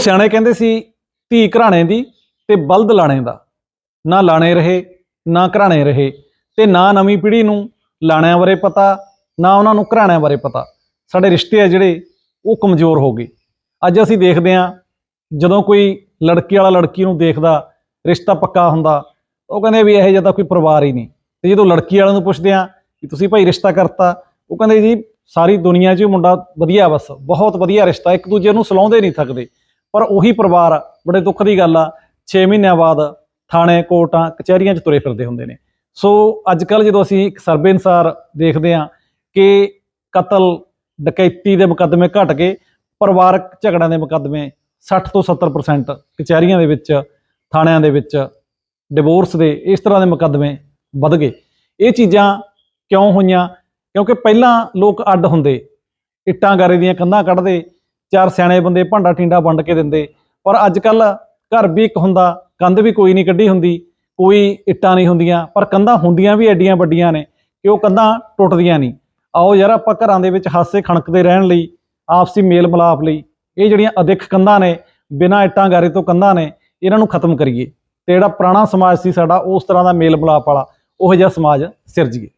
ਸਿਆਣੇ ਕਹਿੰਦੇ ਸੀ, ਧੀ ਘਰਾਣੇ ਦੀ ਤੇ ਬਲਦ ਲਾਣੇ ਦਾ। ਨਾ ਲਾਣੇ ਰਹੇ, ਨਾ ਘਰਾਣੇ ਰਹੇ ਤੇ ਨਾ ਨਵੀਂ ਪੀੜ੍ਹੀ ਨੂੰ ਲਾਣਿਆਂ ਬਾਰੇ ਪਤਾ, ਨਾ ਉਹਨਾਂ ਨੂੰ ਘਰਾਣਿਆਂ ਬਾਰੇ ਪਤਾ। ਸਾਡੇ ਰਿਸ਼ਤੇ ਆ ਜਿਹੜੇ, ਉਹ ਕਮਜ਼ੋਰ ਹੋ ਗਏ। ਅੱਜ ਅਸੀਂ ਦੇਖਦੇ ਹਾਂ, ਜਦੋਂ ਕੋਈ ਲੜਕੀ ਵਾਲਾ ਲੜਕੀ ਨੂੰ ਦੇਖਦਾ, ਰਿਸ਼ਤਾ ਪੱਕਾ ਹੁੰਦਾ ਉਹ ਕਹਿੰਦੇ ਵੀ ਇਹੋ ਜਿਹਾ ਤਾਂ ਕੋਈ ਪਰਿਵਾਰ ਹੀ ਨਹੀਂ। ਤੇ ਜਦੋਂ ਲੜਕੀ ਵਾਲਿਆਂ ਨੂੰ ਪੁੱਛਦੇ ਆ ਕਿ ਤੁਸੀਂ ਭਾਈ ਰਿਸ਼ਤਾ ਕਰਤਾ, ਉਹ ਕਹਿੰਦੇ ਜੀ, ਸਾਰੀ ਦੁਨੀਆ 'ਚ ਹੀ ਮੁੰਡਾ ਵਧੀਆ ਬਸ, ਬਹੁਤ ਵਧੀਆ ਰਿਸ਼ਤਾ, ਇੱਕ ਦੂਜੇ ਨੂੰ ਸਲਾਉਂਦੇ ਨਹੀਂ ਥੱਕਦੇ। ਪਰ ਉਹੀ ਪਰਿਵਾਰ ਬੜੇ ਦੁੱਖ ਦੀ ਗੱਲ ਆ 6 ਮਹੀਨਿਆਂ ਬਾਅਦ ਥਾਣੇ, ਕੋਰਟਾਂ, ਕਚਹਿਰੀਆਂ 'ਚ ਤੁਰੇ ਫਿਰਦੇ ਹੁੰਦੇ ਨੇ। ਸੋ ਅੱਜ ਕੱਲ ਜਦੋਂ ਅਸੀਂ ਇੱਕ ਸਰਵੇ ਅਨੁਸਾਰ ਦੇਖਦੇ ਹਾਂ ਕਿ ਕਤਲ ਡਕੈਤੀ ਦੇ ਮੁਕੱਦਮੇ ਘਟ ਗਏ, ਪਰਿਵਾਰਕ ਝਗੜਿਆਂ ਦੇ ਮੁਕੱਦਮੇ 60 ਤੋਂ 70% ਕਚਹਿਰੀਆਂ ਦੇ ਵਿੱਚ, ਥਾਣਿਆਂ ਦੇ ਵਿੱਚ ਡਿਵੋਰਸ ਦੇ ਇਸ ਤਰ੍ਹਾਂ ਦੇ ਮੁਕੱਦਮੇ ਵੱਧ ਗਏ। ਇਹ ਚੀਜ਼ਾਂ ਕਿਉਂ ਹੋਈਆਂ? ਕਿਉਂਕਿ ਪਹਿਲਾਂ ਲੋਕ ਅੱਡ ਹੁੰਦੇ, ਇੱਟਾਂ ਗਾਰੇ ਦੀਆਂ ਕੰਧਾਂ ਕੱਢਦੇ ਚਾਰ ਸਿਆਣੇ ਬੰਦੇ ਭਾਂਡਾ ਟਿੰਡਾ ਵੰਡ ਕੇ ਦਿੰਦੇ। ਪਰ ਅੱਜ ਕੱਲ ਘਰ ਵੀ ਇੱਕ ਹੁੰਦਾ, ਕੰਧ ਵੀ ਕੋਈ ਨਹੀਂ ਕੱਢੀ ਹੁੰਦੀ, ਕੋਈ ਇੱਟਾਂ ਨਹੀਂ ਹੁੰਦੀਆਂ, ਪਰ ਕੰਧਾਂ ਹੁੰਦੀਆਂ ਵੀ ਐਡੀਆਂ ਵੱਡੀਆਂ ਨੇ ਕਿ ਉਹ ਕੰਧਾਂ ਟੁੱਟਦੀਆਂ ਨਹੀਂ। ਆਓ ਯਾਰ ਆਪਾਂ ਘਰਾਂ ਦੇ ਵਿੱਚ ਹਾਸੇ ਖਣਕਦੇ ਰਹਿਣ ਲਈ, ਆਪਸੀ ਮੇਲ ਮਿਲਾਪ ਲਈ, ਇਹ ਜਿਹੜੀਆਂ ਅਦਿੱਖ ਕੰਧਾਂ ਨੇ, ਬਿਨਾਂ ਇੱਟਾਂ ਗਾਰੇ ਤੋਂ ਕੰਧਾਂ ਨੇ, ਇਹਨਾਂ ਨੂੰ ਖਤਮ ਕਰੀਏ। ਤੇ ਜਿਹੜਾ ਪੁਰਾਣਾ ਸਮਾਜ ਸੀ ਸਾਡਾ, ਉਸ ਤਰ੍ਹਾਂ ਦਾ ਮੇਲ ਮਿਲਾਪ ਵਾਲਾ, ਉਹ ਜਿਹਾ ਸਮਾਜ ਸਿਰਜੀਏ।